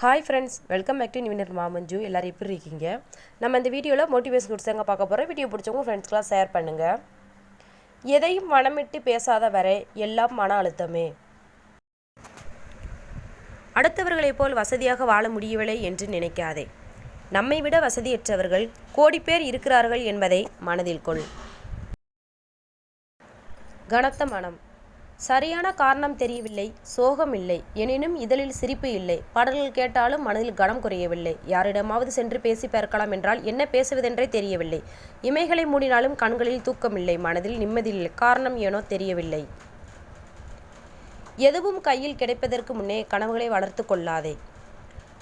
Hi friends welcome back to நிவினர் மாமஞ்சு எல்லோரும் எப்படி இருக்கீங்க? நம்ம இந்த வீடியோவில் மோட்டிவேஷன் கொடுத்தாங்க பார்க்க போகிறோம் வீடியோ பிடிச்சவங்க ஃப்ரெண்ட்ஸ்க்கெலாம் ஷேர் பண்ணுங்கள் எதையும் மனமிட்டு பேசாத வரை எல்லாம் மன அழுத்தமே. அடுத்தவர்களைப் போல் வசதியாக வாழ முடியவில்லை என்று நினைக்காதே. நம்மை விட வசதியற்றவர்கள் கோடி பேர் இருக்கிறார்கள் என்பதை மனதில் கொள். கனத்த மனம். சரியான காரணம் தெரியவில்லை சோகம் இல்லை. எனினும் இதழில் சிரிப்பு இல்லை. பாடல்கள் கேட்டாலும் மனதில் கனம் குறையவில்லை. யாரிடமாவது சென்று பேசி பார்க்கலாம் என்றால் என்ன பேசுவதென்றே தெரியவில்லை. இமைகளை மூடினாலும் கண்களில் தூக்கமில்லை மனதில் நிம்மதியில்லை காரணம் ஏனோ தெரியவில்லை. எதுவும் கையில் கிடைப்பதற்கு முன்னே கனவுகளை வளர்த்து கொள்ளாதே.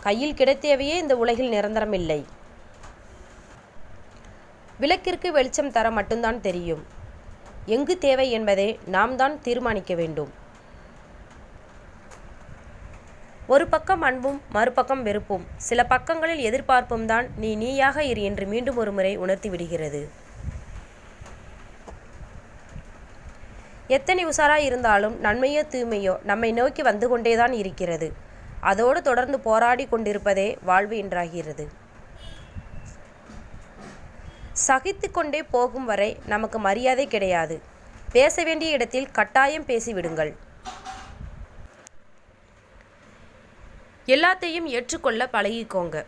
கையில் கிடைத்தவையே இந்த உலகில் நிரந்தரம் இல்லை. விளக்கிற்கு வெளிச்சம் தர மட்டும்தான் தெரியும். எங்கு தேவை என்பதை நாம் தான் தீர்மானிக்க வேண்டும். ஒரு பக்கம் அன்பும் மறுபக்கம் வெறுப்பும். சில பக்கங்களில் எதிர்பார்ப்பும் தான் நீ நீயாக இரு என்று மீண்டும் ஒரு முறை உணர்த்தி விடுகிறது. எத்தனை உசாரா இருந்தாலும் நன்மையோ தூய்மையோ நம்மை நோக்கி வந்து கொண்டேதான் இருக்கிறது. அதோடு தொடர்ந்து போராடி கொண்டிருப்பதே வாழ்வு என்றாகிறது. சகித்து கொண்டே போகும் வரை நமக்கு மரியாதை கிடையாது. பேச வேண்டிய இடத்தில் கட்டாயம் பேசிவிடுங்கள். எல்லாத்தையும் ஏற்றுக்கொள்ள பழகிக்கோங்க.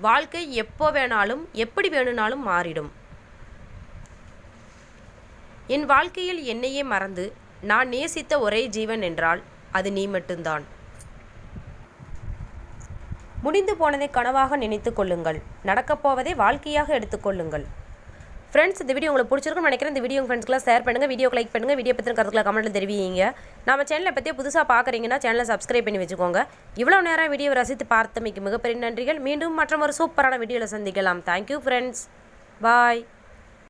வாழ்க்கை எப்போ வேணாலும் எப்படி வேணும்னாலும் மாறிடும். என் வாழ்க்கையில் என்னையே மறந்து நான் நேசித்த ஒரே ஜீவன் என்றால் அது நீ மட்டும்தான். முடிந்து போனதை கனவாக நினைத்து கொள்ளுங்கள். நடக்கப்போவதை வாழ்க்கையாக எடுத்துக்கொள்ளுங்கள் ஃப்ரெண்ட்ஸ் இந்த வீடியோ உங்களுக்கு பிடிச்சிருக்குன்னு நினைக்கிறேன். இந்த வீடியோ ஃப்ரெண்ட்ஸ்க்குலாம் ஷேர் பண்ணுங்கள் வீடியோ லைக் பண்ணுங்கள் வீடியோ பற்றின கருத்துக்களை கமெண்ட்டில் தெரிவிங்க. நம்ம சேனலை பற்றியே புதுசாக பார்க்குறீங்கன்னா சேனலை சப்ஸ்கிரைப் பண்ணி வச்சுக்கோங்க. இவ்வளோ நேரம் வீடியோ ரசித்து பார்த்தமைக்கு மிகப்பெரிய நன்றிகள். மீண்டும் மற்றும் ஒரு சூப்பரான வீடியோவில் சந்திக்கலாம். Thank you friends bye